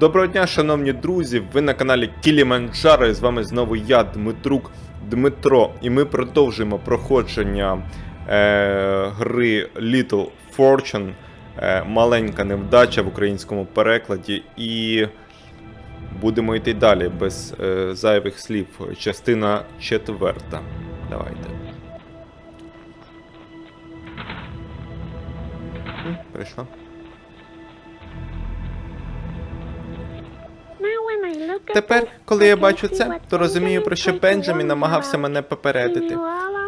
Доброго дня, шановні друзі! Ви на каналі Кіліманджаро і з вами знову я, Дмитрук Дмитро. І ми продовжуємо проходження е, гри Little Fortune. Е, маленька невдача в українському перекладі. І будемо йти далі без е, зайвих слів. Частина четверта. Давайте. Прийшла. Тепер, коли я бачу це, то розумію, про що Бенджамін намагався мене попередити.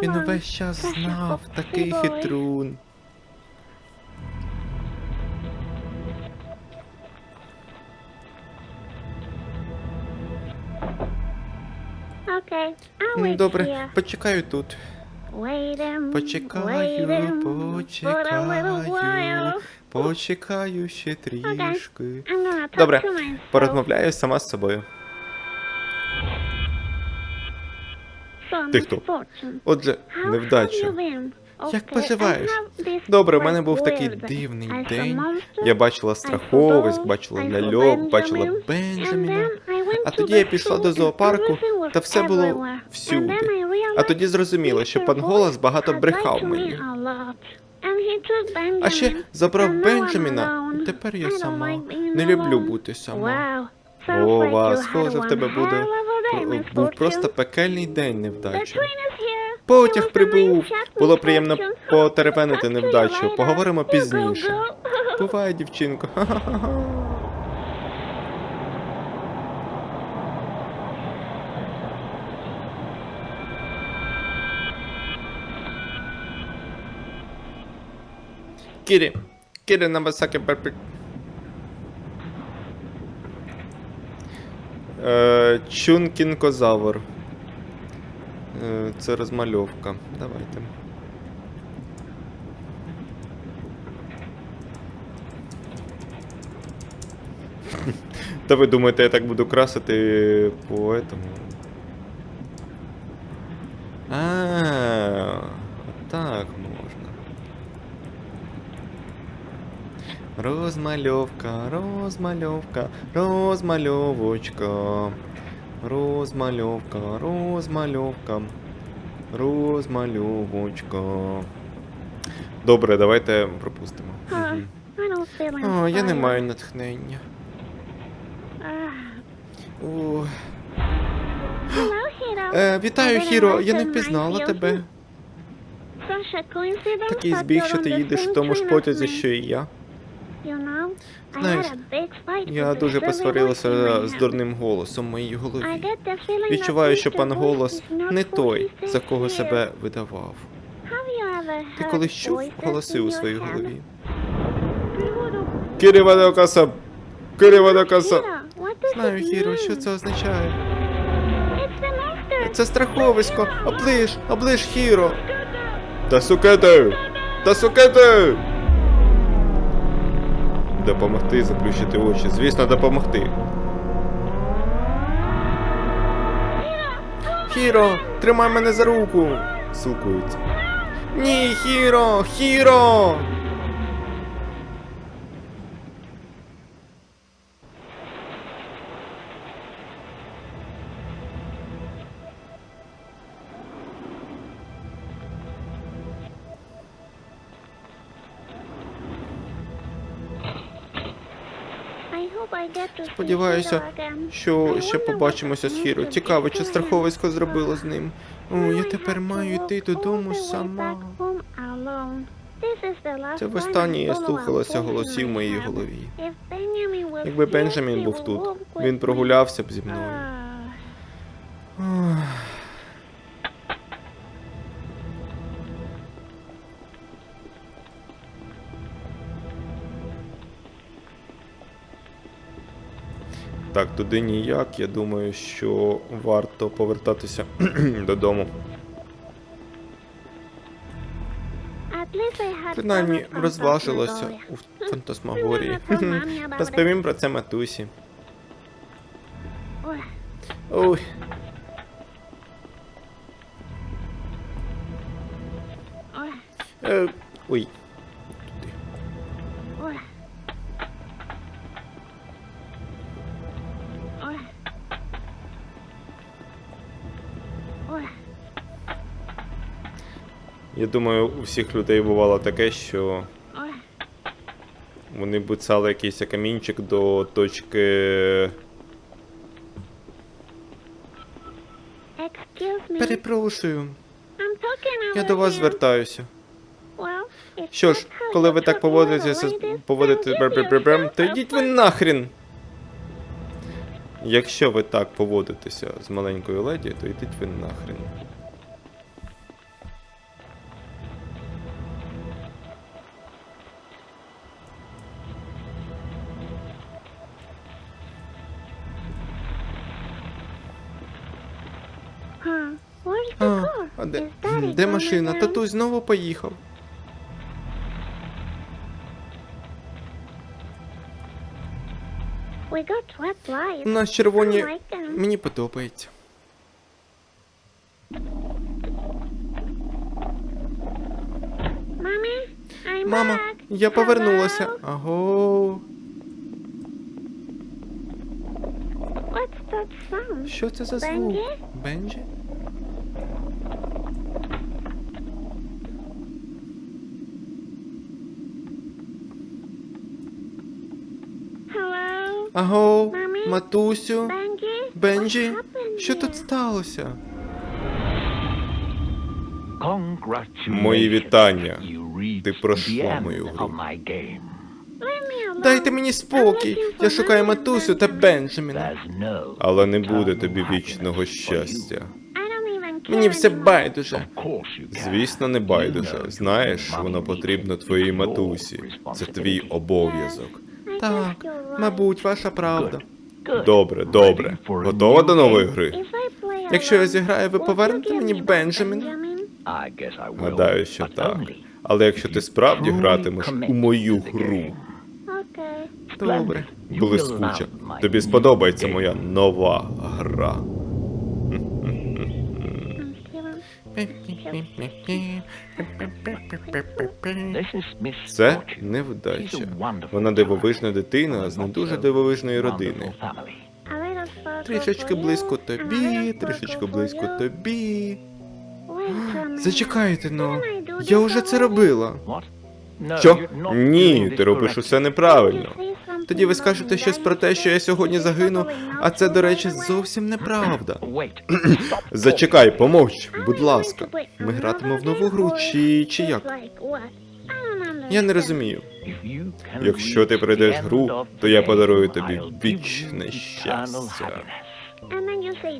Він увесь час знав, такий хитрун. Добре, почекаю тут. Почекаю, почекаю, почекаю ще трішки. Добре, Порозмовляю сама з собою. Ти хто? Отже, невдача. Як поживаєш? Добре, в мене був такий дивний день. Я бачила страховиськ, бачила ляльок, бачила Бенджаміна. А тоді я пішла до зоопарку, та все було всюди. А тоді зрозуміла, що пан Голос багато брехав мені. А ще забрав Бенджаміна. і Тепер я сама. Не люблю бути сама. О, вас, схоже, в тебе буде. Був просто пекельний день невдачі. Потяг прибув. Було приємно потеревенити невдачу. Поговоримо пізніше. Бувай, дівчинко. Ха-ха-ха. Кірі. Кірі Набасаки Перпик. Е, Чункінкозавр. Е, Це розмальовка. Давайте. Та ви думаєте, я так буду красити по этому? А, так можна. Розмальовка, розмальовка, розмальовочка. Розмальовка, розмальовка. Розмальовочка. Добре, давайте пропустимо. Мгм. О, я не маю натхнення. О, е, вітаю, Хіро, я не впізнала тебе. Такий збіг, що ти їдеш в тому ж потязі, що і я. Знаєш, Я дуже посварилася з дурним голосом в моїй голові. Відчуваю, що пан голос не той, за кого себе видавав. Ти колись чув голоси у своїй голові? Кірі Вадокаса! Кірі Вадокаса! Знаю, Хіро, що це означає. Це страховисько! Оближ! Оближ, Хіро! Та сукети! Та сукети! Допомогти заплющити очі. Звісно, допомогти. Хіро, тримай мене за руку! Силкується. Ні, Хіро! Хіро! Сподіваюся, що ще побачимося з Хіро. Цікаво, чи страховисько зробило з ним. О, я тепер маю йти додому сама. Це востаннє я слухалася голосів в моїй голові. Якби Бенджамін був тут, він прогулявся б зі мною. Так, туди ніяк. Я думаю, що варто повертатися додому. Принаймні розважилося у фантасмагорії. Розповім про це матусі. Ой. Е, ой. Я думаю, у всіх людей бувало таке, що вони буцали якийсь камінчик до точки. Перепрошую, я до вас звертаюся. Що ж, коли ви так поводитеся, поводите то йдіть ви нахрін. Якщо ви так поводитеся з маленькою леді, то йдіть ви нахрен. А, а де, де машина? Татусь знову поїхав. У нас червоні. Мені подобається. Мама, я повернулася. Аго. Що це за звук? Бенджі? Бенджі? Аго, матусю, Бенджі, що тут сталося? Мої вітання. Ти пройшла мою гру. Дайте мені спокій. Я шукаю матусю та Бенджаміна. Але не буде тобі вічного щастя. Мені все байдуже. Звісно, не байдуже. Знаєш, воно потрібно твоїй матусі. Це твій обов'язок. Так, мабуть, ваша правда. Добре, добре. Готова до нової гри? Якщо я зіграю, ви повернете мені Бенджамін? Гадаю, що так. Але якщо ти справді гратимеш у мою гру, Добре. Блискуче. тобі сподобається моя нова гра. Це невдача. Вона дивовижна дитина з не дуже дивовижної родини. Трішечки близько тобі, трішечки близько тобі. Зачекайте, ну. Я вже це робила. Що? Ні, ти робиш усе неправильно. Тоді ви скажете щось про те, що я сьогодні загину, а це, до речі, зовсім неправда. Зачекай, помовч, будь ласка. Ми гратимо в нову гру, чи, чи як? Я не розумію. Якщо ти пройдеш гру, то я подарую тобі вічне щастя.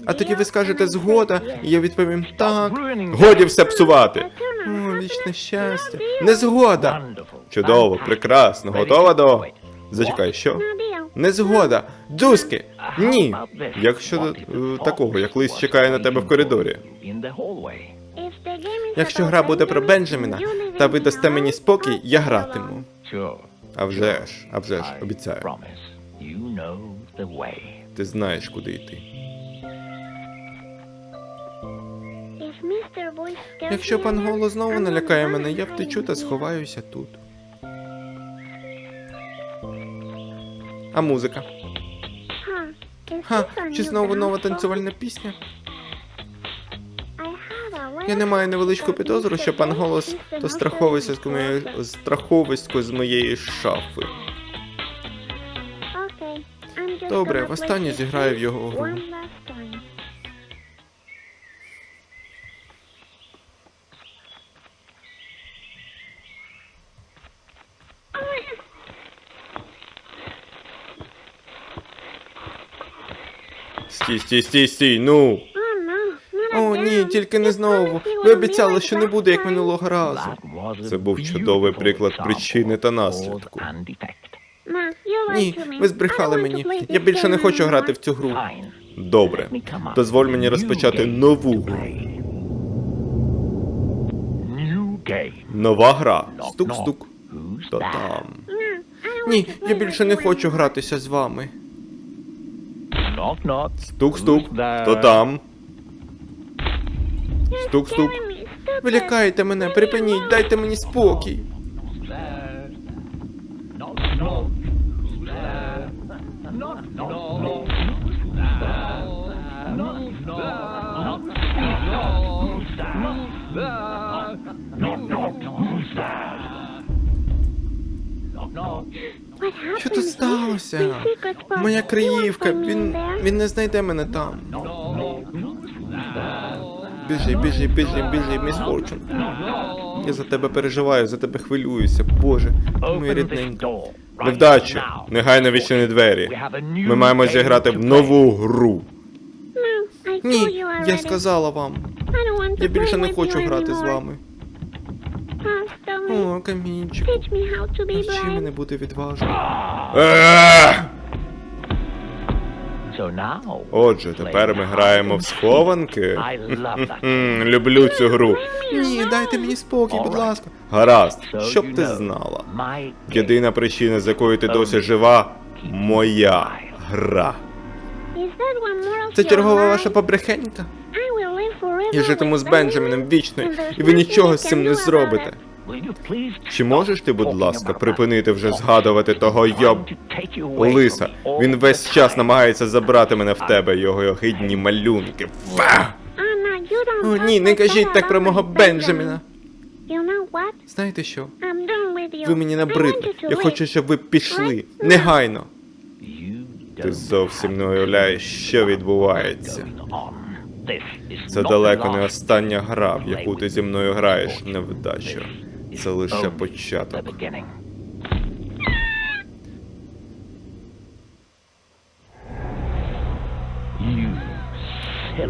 А тоді ви скажете згода, і я відповім так. Годі все псувати. О, вічне щастя. Не згода. Чудово, прекрасно, готова до. Зачекай, що? Не згода. Дзузки. Ні. Як щодо е, такого, як лист чекає на тебе в коридорі? Якщо гра буде про Бенджаміна, та ви дасте мені спокій, я гратиму. А вже ж, а вже ж, обіцяю. Ти знаєш, куди йти. Якщо пан Голо знову налякає мене, я втечу та сховаюся тут. А музика? Ха, чи знову нова танцювальна пісня? Я не маю невеличку підозру, що пан Голос то страховисько з моєї страховисько з моєї шафи. Добре, востаннє зіграю в його гру. Стій, стій, стій, стій, ну. О, ні, тільки не знову. Ви обіцяли, що не буде як минулого разу. Це був чудовий приклад причини та наслідку. Ні, ви збрехали мені. Я більше не хочу грати в цю гру. Добре. Дозволь мені розпочати нову гру. Нова гра. Стук-стук. То там. Ні, я більше не хочу гратися з вами. Стук-стук. Хто там? Стук-стук. Вилякаєте мене, припиніть, дайте мені спокій. Що тут сталося? Моя криївка, він. він не знайде мене там. Біжи, біжи, біжи, біжи, міс Форчун. Я за тебе переживаю, за тебе хвилююся, Боже, моя рідненька. Невдачі, негайно відчини двері. Ми маємо зіграти в нову гру. Ні, я сказала вам. Я більше не хочу грати з вами. О, камінчик. Навчи мене бути відважним. Отже, тепер ми граємо в схованки. Люблю цю гру. Ні, дайте мені спокій, будь ласка. Гаразд, щоб ти знала. Єдина причина, з якої ти досі жива, моя гра. Це чергова ваша побрехенька? Я житиму з Бенджаміном вічно, і ви нічого з цим не зробите. Чи можеш ти, будь ласка, припинити вже згадувати того йоб... Лиса? Він весь час намагається забрати мене в тебе, його огидні малюнки. Фа! О, ні, не кажіть так про мого Бенджаміна. Знаєте що? Ви мені набридли. Я хочу, щоб ви пішли. Негайно. Ти зовсім не уявляєш, що відбувається. Це далеко не остання гра, в яку ти зі мною граєш невдачу. Це лише початок.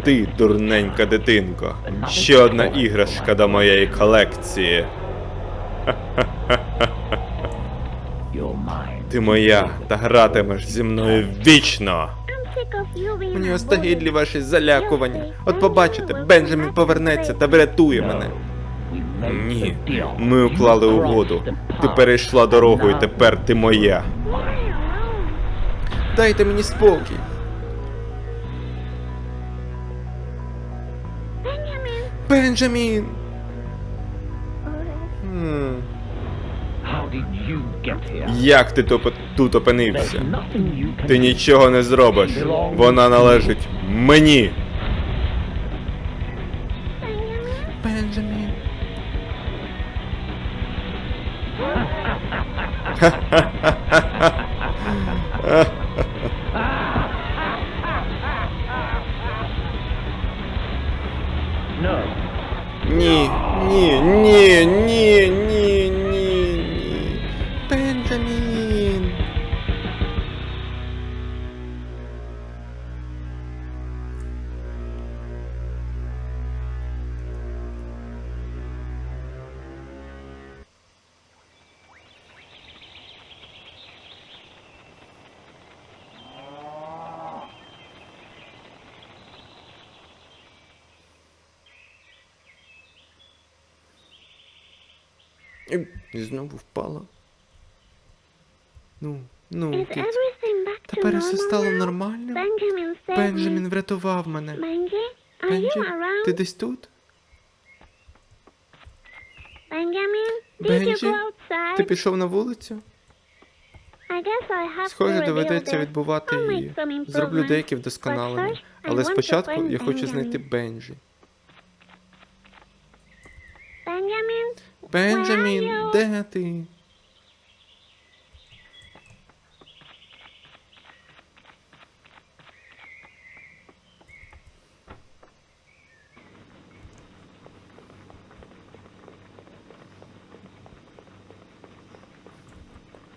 Ти, дурненька дитинко, ще одна іграшка до моєї колекції. Ти моя, та гратимеш зі мною вічно. Мені остагідлі ваші залякування. От побачите, Бенджамін повернеться та врятує мене. Ні, ми уклали угоду. Ти перейшла дорогу, і тепер ти моя. Дайте мені спокій. Бенджамін! Хм, Як ти тут, тут опинився? Ти нічого не зробиш. Вона належить мені. Бенджамін. Ні, І- І знову впала. Ну, ну, кить. Тепер все стало нормально. Бенджамін врятував мене. Бенджі, ти десь тут? Бенджі, ти пішов на вулицю? Схоже, доведеться відбувати її. Зроблю деякі вдосконалення. Але спочатку я хочу знайти Бенджі. Бенджамін, де ти?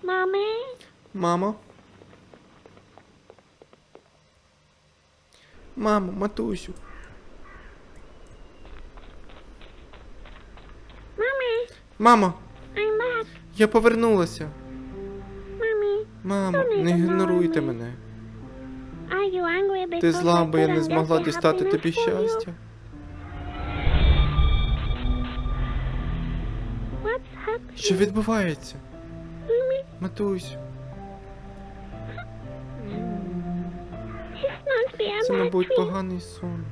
Mommy? Мамо? Мамо, матусю. Mommy, Мамо, I'm back. я повернулася. Mommy, Мамо, не ігноруйте мене. are you angry because Ти зла, I бо я не змогла the дістати happiness тобі for you? щастя. What's happening? Що відбувається? Mommy, not be це, мабуть, поганий сон.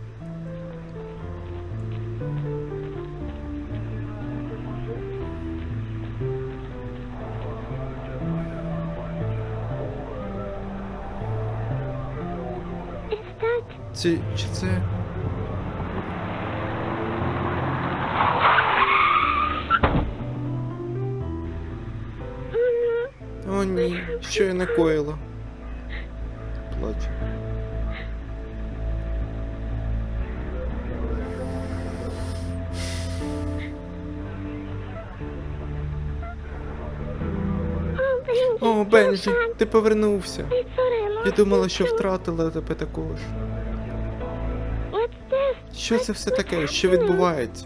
Це чи це? О, ні, що я накоїла? Плачу. О, Бенджі, ти повернувся. Я думала, що втратила тебе також. Що це все таке? Що відбувається?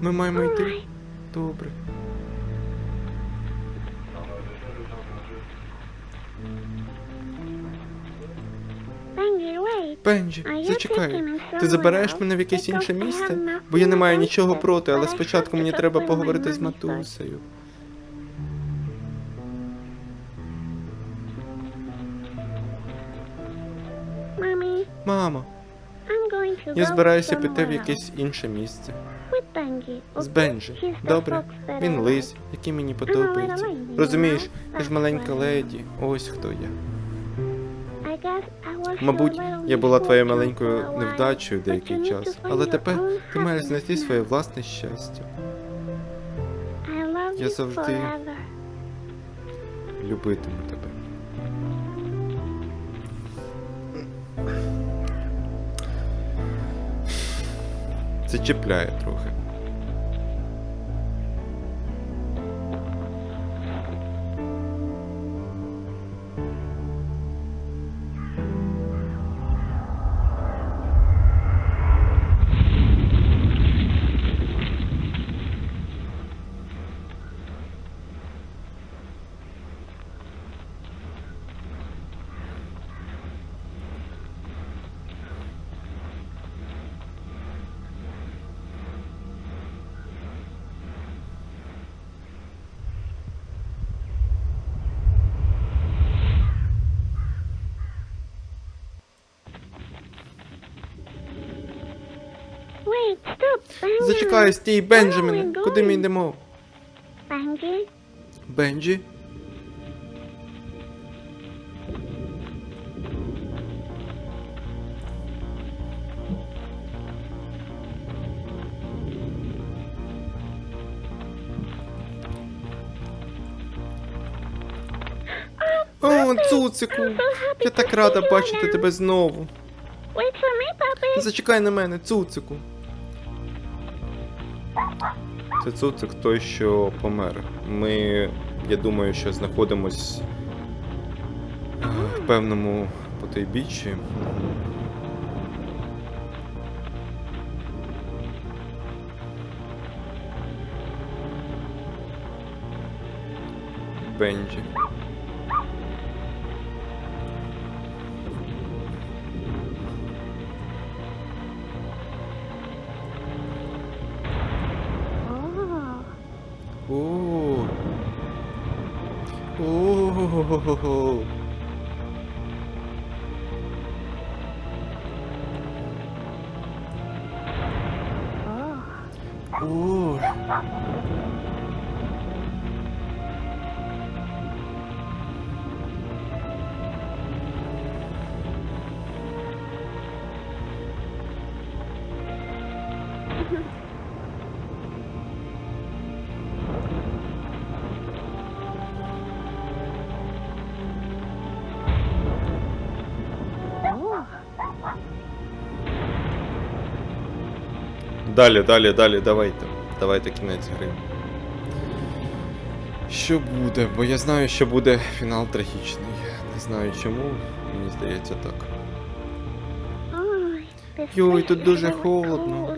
Ми маємо йти? Добре. Бенджі, зачекай. Ти забереш мене в якесь інше місце? Бо я не маю нічого проти, але спочатку мені треба поговорити з матусею. Мамо, я збираюся піти в якесь інше місце. З? Бенджі. Добре. Він лис, який мені подобається. Розумієш, ти ж маленька леді. Ось хто я. Мабуть, я була твоєю маленькою невдачею деякий час, але тепер ти маєш знайти своє власне щастя. Я завжди. Любитиму тебе. Це трохи. Зачекай, стій, we Куди ми йдемо? Benji, Бенджі? О, цуцику! Я так рада бачити тебе знову. Зачекай на мене, цуцику. Це цуцик той, що помер. Ми, я думаю, що знаходимось е, в певному потайбіччі. Бенджі. О. oh. Далі, далі, далі, давайте. Давайте кінець гри. Що буде? Бо я знаю, що буде фінал трагічний. Не знаю чому, мені здається так. Йой, тут дуже холодно.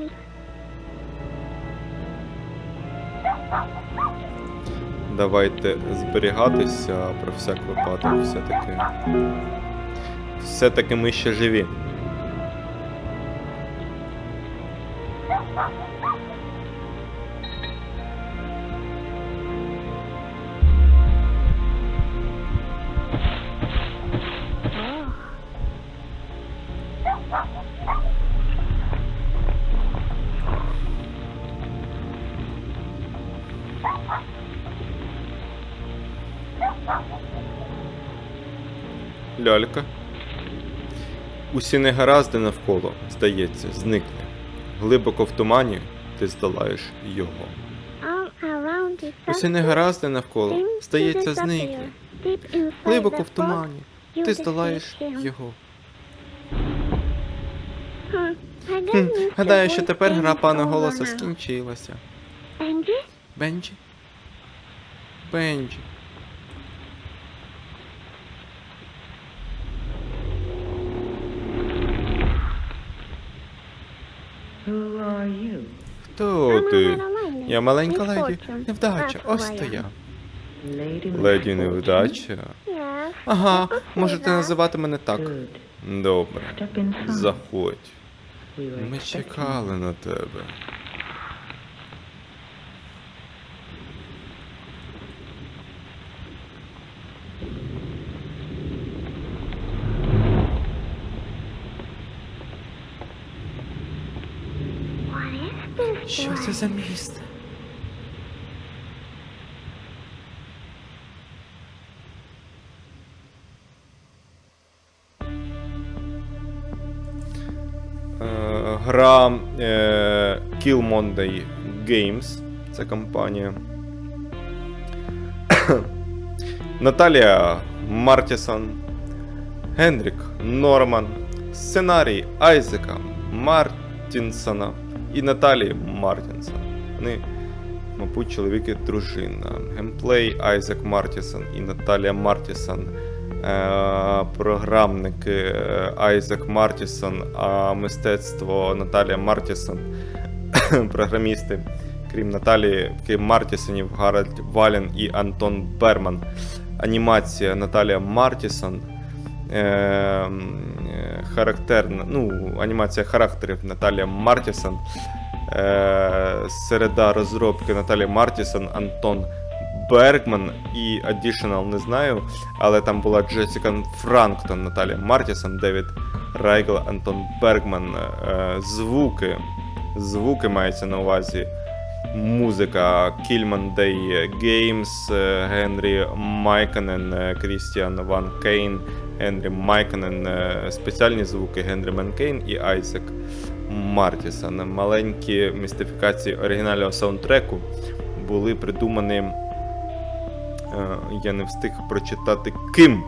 Давайте зберігатися про всяк випадок, все-таки. Все-таки ми ще живі. Лялька. Усі негаразди навколо, здається, зникне. Глибоко в тумані ти здолаєш його. Усі негаразди навколо, здається, inside Глибоко в тумані. Ти здолаєш його. Хм, гадаю, що тепер гра пана голоса скінчилася. Benji? Бенджі? Бенджі. Who are you? Хто ти? Я маленька леді. Невдача, ось то я. Леді невдача. Ага, можете називати мене так. Добре. Заходь. Ми чекали на тебе. Це за місце? Е, Гра е, Kill Monday Games. Це компанія. Наталія Мартісон. Генрік Норман. Сценарій Айзека Мартінсона і Наталії Мартінсон. Вони, мабуть, чоловік і дружина. Геймплей Айзек Мартісон і Наталія Мартісон. Е, програмники е, Айзек Мартісон, а мистецтво Наталія Мартісон. Програмісти, крім Наталії, крім Мартісонів, Гарольд Валін і Антон Берман. Анімація Наталія Мартісон. Е, е, характерна, ну, анімація характерів Наталія Мартісон. Е, середа розробки Наталія Мартісон, Антон Бергман і Additional не знаю, але там була Джесіка Франктон, Наталія Мартісон, Девід Райгл, Антон Бергман. Е, звуки. Звуки мається на увазі. Музика Кільман Дей Геймс, е, Генрі Майконен, е, Крістіан Ван Кейн, Генрі Майконен, е, спеціальні звуки Генрі Манкейн і Айзек Мартісон. Маленькі містифікації оригінального саундтреку були придумані. Я не встиг прочитати ким.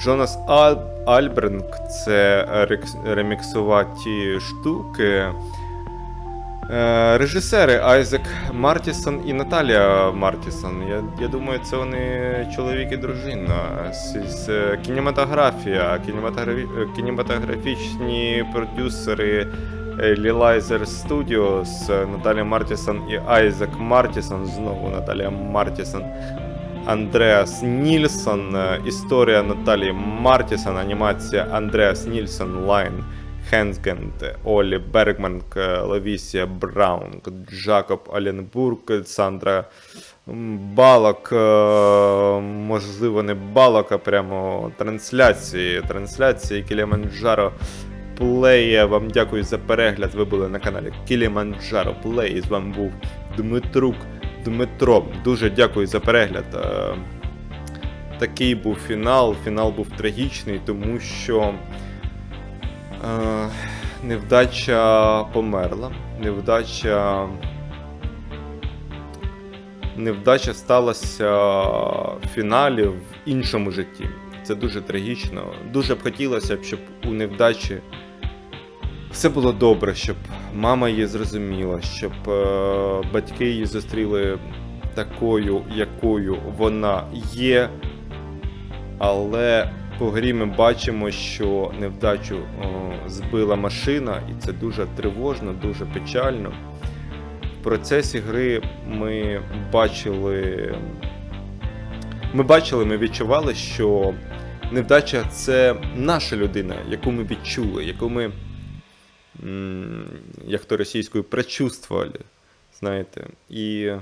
Джонас Аль... Альбринг це рекс- реміксуваті штуки. Е, Режисери Айзек Мартісон і Наталія Мартісон. Я, я думаю, це вони чоловік і дружина. З кінематографія, кінематографі, е, кінематографічні продюсери Лілайзер Studios, Наталія Мартісон і Айзек Мартісон. Знову Наталія Мартісон. Андреас Нільсон, е, історія Наталії Мартісон, анімація Андреас Нільсон, Лайн, Хенсгенд, Олі Бергман, К- Лавісія Браун, Джакоб Оленбург, Сандра Балок, е, можливо, не Балок, а прямо трансляції. Трансляції Кіліманджаро Плей. Я вам дякую за перегляд. Ви були на каналі Кіліманджаро Плей. З вами був Дмитрук. Дмитро, дуже дякую за перегляд. Е, Такий був фінал. Фінал був трагічний, тому що е, невдача померла. Невдача. Невдача сталася в фіналі в іншому житті. Це дуже трагічно. Дуже б хотілося, щоб у невдачі все було добре, щоб мама її зрозуміла, щоб е, батьки її зустріли такою, якою вона є. Але по грі ми бачимо, що невдачу збила машина, і це дуже тривожно, дуже печально. В процесі гри ми бачили. Ми бачили, ми відчували, що невдача це наша людина, яку ми відчули, яку ми як то російською, прочувствували, знаєте, і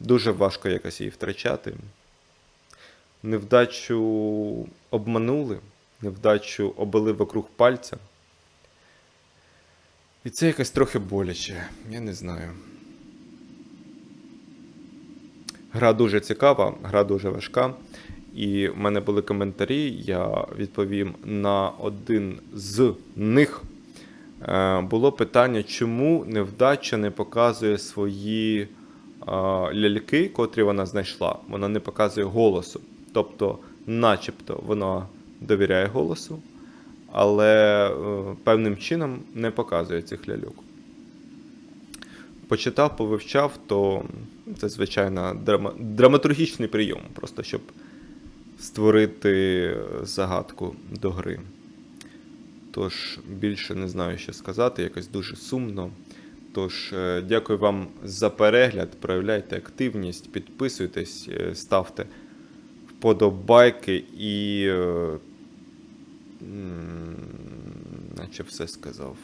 дуже важко якось її втрачати. Невдачу обманули, невдачу обили вокруг пальця. І це якось трохи боляче, я не знаю. Гра дуже цікава, гра дуже важка. І в мене були коментарі, я відповім на один з них. Е, було питання, чому невдача не показує свої е, ляльки, котрі вона знайшла. Вона не показує голосу. Тобто, начебто, вона довіряє голосу, але е, певним чином не показує цих ляльок. Почитав, повивчав, то це звичайно драма... драматургічний прийом, просто щоб створити загадку до гри. Тож більше не знаю, що сказати, якось дуже сумно. Тож, е, дякую вам за перегляд. Проявляйте активність, підписуйтесь, е, ставте вподобайки і. е, Наче все сказав.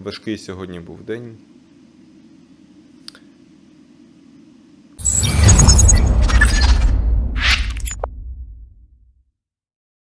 Важкий сьогодні був день.